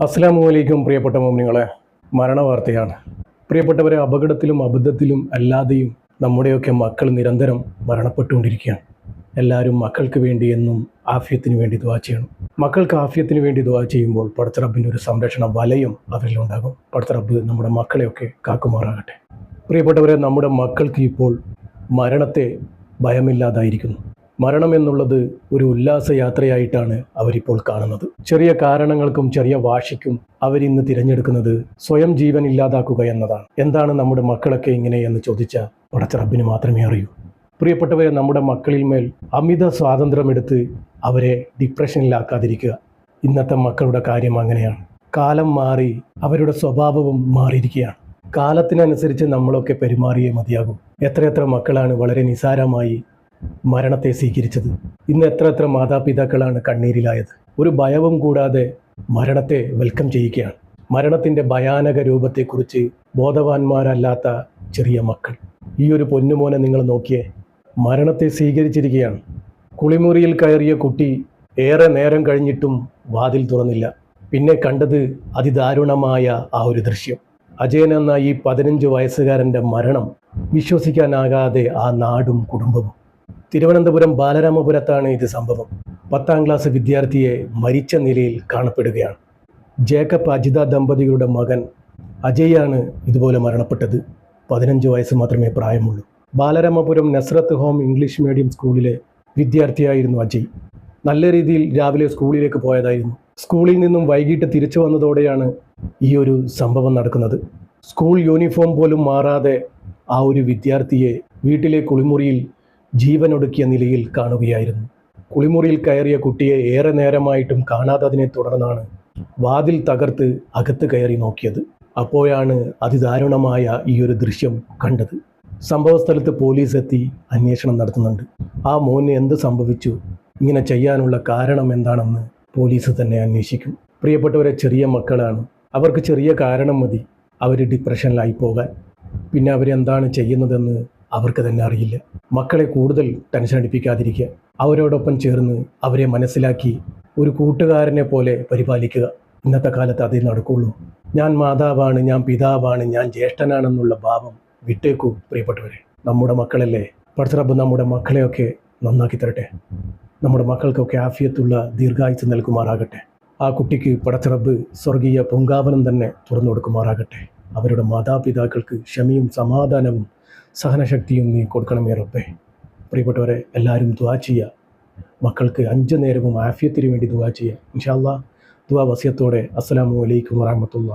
അസ്സാം വലൈക്കും പ്രിയപ്പെട്ട മോമിനിങ്ങളെ മരണവാർത്തയാണ്. പ്രിയപ്പെട്ടവരെ അപകടത്തിലും അബദ്ധത്തിലും അല്ലാതെയും നമ്മുടെയൊക്കെ മക്കൾ നിരന്തരം മരണപ്പെട്ടുകൊണ്ടിരിക്കുകയാണ്. എല്ലാവരും മക്കൾക്ക് വേണ്ടി എന്നും ആഫ്യത്തിന് വേണ്ടി ദുവാ ചെയ്യണം. മക്കൾക്ക് ആഫ്യത്തിന് വേണ്ടി ദുവാ ചെയ്യുമ്പോൾ പടച്ചറബിന്റെ ഒരു സംരക്ഷണ വലയം അവരിലുണ്ടാകും. പടച്ചറബ് നമ്മുടെ മക്കളെയൊക്കെ കാക്കുമാറാകട്ടെ. പ്രിയപ്പെട്ടവരെ നമ്മുടെ മക്കൾക്ക് ഇപ്പോൾ മരണത്തെ ഭയമില്ലാതായിരിക്കുന്നു. മരണം എന്നുള്ളത് ഒരു ഉല്ലാസയാത്രയായിട്ടാണ് അവരിപ്പോൾ കാണുന്നത്. ചെറിയ കാരണങ്ങൾക്കും ചെറിയ വാശിക്കും അവരിന്ന് തിരഞ്ഞെടുക്കുന്നത് സ്വയം ജീവൻ ഇല്ലാതാക്കുക എന്നതാണ്. എന്താണ് നമ്മുടെ മക്കളൊക്കെ ഇങ്ങനെ എന്ന് ചോദിച്ച പടച്ച മാത്രമേ അറിയൂ. പ്രിയപ്പെട്ടവരെ നമ്മുടെ മക്കളിൽ മേൽ അമിത സ്വാതന്ത്ര്യമെടുത്ത് അവരെ ഡിപ്രഷനിലാക്കാതിരിക്കുക ഇന്നത്തെ മക്കളുടെ കാര്യം അങ്ങനെയാണ്. കാലം മാറി അവരുടെ സ്വഭാവവും മാറിയിരിക്കുകയാണ്. കാലത്തിനനുസരിച്ച് നമ്മളൊക്കെ പെരുമാറിയേ മതിയാകും. എത്രയെത്ര മക്കളാണ് വളരെ നിസാരമായി മരണത്തെ സ്വീകരിച്ചത്. ഇന്ന് എത്ര എത്ര മാതാപിതാക്കളാണ് കണ്ണീരിലായത്. ഒരു ഭയവും കൂടാതെ മരണത്തെ വെൽക്കം ചെയ്യുകയാണ്. മരണത്തിന്റെ ഭയാനക രൂപത്തെക്കുറിച്ച് ബോധവാന്മാരല്ലാത്ത ചെറിയ മക്കൾ. ഈ ഒരു പൊന്നുമോനെ നിങ്ങൾ നോക്കിയേ മരണത്തെ സ്വീകരിച്ചിരിക്കുകയാണ്. കുളിമുറിയിൽ കയറിയ കുട്ടി ഏറെ നേരം കഴിഞ്ഞിട്ടും വാതിൽ തുറന്നില്ല. പിന്നെ കണ്ടത് അതിദാരുണമായ ആ ഒരു ദൃശ്യം. അജയൻ എന്ന ഈ പതിനഞ്ച് വയസ്സുകാരന്റെ മരണം വിശ്വസിക്കാനാകാതെ ആ നാടും കുടുംബവും തിരുവനന്തപുരം ബാലരാമപുരത്താണ് ഇത് സംഭവം. പത്താം ക്ലാസ് വിദ്യാർത്ഥിയെ മരിച്ച നിലയിൽ കാണപ്പെടുകയാണ്. ജേക്കബ് അജിത ദമ്പതികളുടെ മകൻ അജയാണ് ഇതുപോലെ മരണപ്പെട്ടത്. പതിനഞ്ച് വയസ്സ് മാത്രമേ പ്രായമുള്ളൂ. Balaramapuram Nazareth Home English medium സ്കൂളിലെ വിദ്യാർത്ഥിയായിരുന്നു അജയ്. നല്ല രീതിയിൽ രാവിലെ സ്കൂളിലേക്ക് പോയതായിരുന്നു. സ്കൂളിൽ നിന്നും വൈകിട്ട് തിരിച്ചു വന്നതോടെയാണ് ഈ ഒരു സംഭവം നടക്കുന്നത്. സ്കൂൾ യൂണിഫോം പോലും മാറാതെ ആ ഒരു വിദ്യാർത്ഥിയെ വീട്ടിലെ കുളിമുറിയിൽ ജീവനൊടുക്കിയ നിലയിൽ കാണുകയായിരുന്നു. കുളിമുറിയിൽ കയറിയ കുട്ടിയെ ഏറെ നേരമായിട്ടും കാണാത്തതിനെ തുടർന്നാണ് വാതിൽ തകർത്ത് അകത്ത് കയറി നോക്കിയത്. അപ്പോഴാണ് അതിദാരുണമായ ഈ ഒരു ദൃശ്യം കണ്ടത്. സംഭവസ്ഥലത്ത് പോലീസ് എത്തി അന്വേഷണം നടത്തുന്നുണ്ട്. ആ മോന് എന്ത് സംഭവിച്ചു? ഇങ്ങനെ ചെയ്യാനുള്ള കാരണം എന്താണെന്ന് പോലീസ് തന്നെ അന്വേഷിക്കും. പ്രിയപ്പെട്ടവരെ ചെറിയ മക്കളാണ്. അവർക്ക് ചെറിയ കാരണം മതി. അവർ ഡിപ്രഷനിലായി പോകാൻ. പിന്നെ അവരെന്താണ് ചെയ്യുന്നതെന്ന് അവർക്ക് തന്നെ അറിയില്ല. മക്കളെ കൂടുതൽ ടെൻഷൻ അടിപ്പിക്കാതിരിക്കുക. അവരോടൊപ്പം ചേർന്ന് അവരെ മനസ്സിലാക്കി ഒരു കൂട്ടുകാരനെ പോലെ പരിപാലിക്കുക. ഇന്നത്തെ കാലത്ത് അതേ നടക്കുള്ളൂ. ഞാൻ മാതാവാണ് ഞാൻ പിതാവാണ് ഞാൻ ജ്യേഷ്ഠനാണെന്നുള്ള ഭാവം വിട്ടേക്കൂ പ്രിയപ്പെട്ടവരെ. നമ്മുടെ മക്കളല്ലേ? പഠിച്ചറബ് നമ്മുടെ മക്കളെയൊക്കെ നന്നാക്കി തരട്ടെ. നമ്മുടെ മക്കൾക്കൊക്കെ ആഫിയത്തുള്ള ദീർഘായുസ് നൽകുമാറാകട്ടെ. ആ കുട്ടിക്ക് പടച്ചറബ് സ്വർഗീയ പൊങ്കാവനം തന്നെ തുറന്നു കൊടുക്കുമാറാകട്ടെ. അവരുടെ മാതാപിതാക്കൾക്ക് ക്ഷമയും സമാധാനവും സഹനശക്തിയും നീ കൊടുക്കണമേ റബ്ബേ പ്രിയപ്പെട്ടവരെ എല്ലാവരും ദുവാ ചെയ്യുക മക്കൾക്ക് അഞ്ച് നേരവും ആഫിയത്തിന് വേണ്ടി ദുവാ ചെയ്യുക ഇൻഷാല്ലാ ദുവാ വസ്യത്തോടെ. അസ്സലാമു അലൈക്കും വറഹമത്തുള്ള